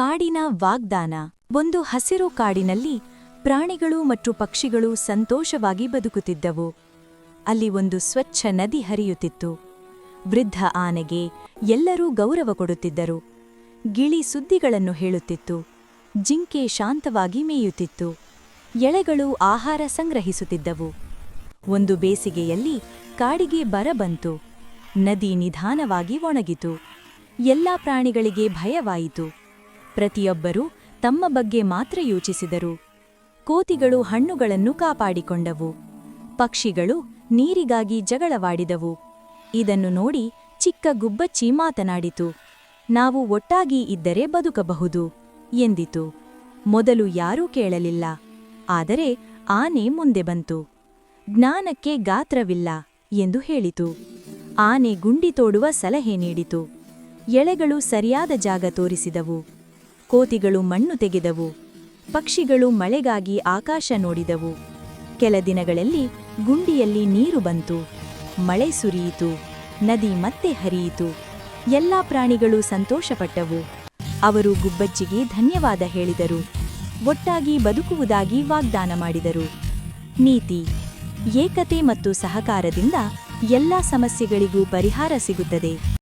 ಕಾಡಿನ ವಾಗ್ದಾನ. ಒಂದು ಹಸಿರು ಕಾಡಿನಲ್ಲಿ ಪ್ರಾಣಿಗಳು ಮತ್ತು ಪಕ್ಷಿಗಳು ಸಂತೋಷವಾಗಿ ಬದುಕುತ್ತಿದ್ದವು. ಅಲ್ಲಿ ಒಂದು ಸ್ವಚ್ಛ ನದಿ ಹರಿಯುತ್ತಿತ್ತು. ವೃದ್ಧ ಆನೆಗೆ ಎಲ್ಲರೂ ಗೌರವ ಕೊಡುತ್ತಿದ್ದರು. ಗಿಳಿ ಸುದ್ದಿಗಳನ್ನು ಹೇಳುತ್ತಿತ್ತು. ಜಿಂಕೆ ಶಾಂತವಾಗಿ ಮೇಯುತ್ತಿತ್ತು. ಎಳೆಗಳು ಆಹಾರ ಸಂಗ್ರಹಿಸುತ್ತಿದ್ದವು. ಒಂದು ಬೇಸಿಗೆಯಲ್ಲಿ ಕಾಡಿಗೆ ಬರ ಬಂತು. ನದಿ ನಿಧಾನವಾಗಿ ಒಣಗಿತು. ಎಲ್ಲಾ ಪ್ರಾಣಿಗಳಿಗೆ ಭಯವಾಯಿತು. ಪ್ರತಿಯೊಬ್ಬರೂ ತಮ್ಮ ಬಗ್ಗೆ ಮಾತ್ರ ಯೋಚಿಸಿದರು. ಕೋತಿಗಳು ಹಣ್ಣುಗಳನ್ನು ಕಾಪಾಡಿಕೊಂಡವು. ಪಕ್ಷಿಗಳು ನೀರಿಗಾಗಿ ಜಗಳವಾಡಿದವು. ಇದನ್ನು ನೋಡಿ ಚಿಕ್ಕ ಗುಬ್ಬಚ್ಚಿ ಮಾತನಾಡಿತು, ನಾವು ಒಟ್ಟಾಗಿ ಇದ್ದರೆ ಬದುಕಬಹುದು ಎಂದಿತು. ಮೊದಲು ಯಾರೂ ಕೇಳಲಿಲ್ಲ, ಆದರೆ ಆನೆ ಮುಂದೆ ಬಂತು. ಜ್ಞಾನಕ್ಕೆ ಗಾತ್ರವಿಲ್ಲ ಎಂದು ಹೇಳಿತು. ಆನೆ ಗುಂಡಿ ತೋಡುವ ಸಲಹೆ ನೀಡಿತು. ಎಳೆಗಳು ಸರಿಯಾದ ಜಾಗ ತೋರಿಸಿದವು. ಕೋತಿಗಳು ಮಣ್ಣು ತೆಗೆದವು, ಪಕ್ಷಿಗಳು ಮಳೆಗಾಗಿ ಆಕಾಶ ನೋಡಿದವು. ಕೆಲ ದಿನಗಳಲ್ಲಿ ಗುಂಡಿಯಲ್ಲಿ ನೀರು ಬಂತು, ಮಳೆ ಸುರಿಯಿತು, ನದಿ ಮತ್ತೆ ಹರಿಯಿತು, ಎಲ್ಲಾ ಪ್ರಾಣಿಗಳು ಸಂತೋಷಪಟ್ಟವು. ಅವರು ಗುಬ್ಬಚ್ಚಿಗೆ ಧನ್ಯವಾದ ಹೇಳಿದರು, ಒಟ್ಟಾಗಿ ಬದುಕುವುದಾಗಿ ವಾಗ್ದಾನ ಮಾಡಿದರು. ನೀತಿ, ಏಕತೆ ಮತ್ತು ಸಹಕಾರದಿಂದ ಎಲ್ಲ ಸಮಸ್ಯೆಗಳಿಗೂ ಪರಿಹಾರ ಸಿಗುತ್ತದೆ.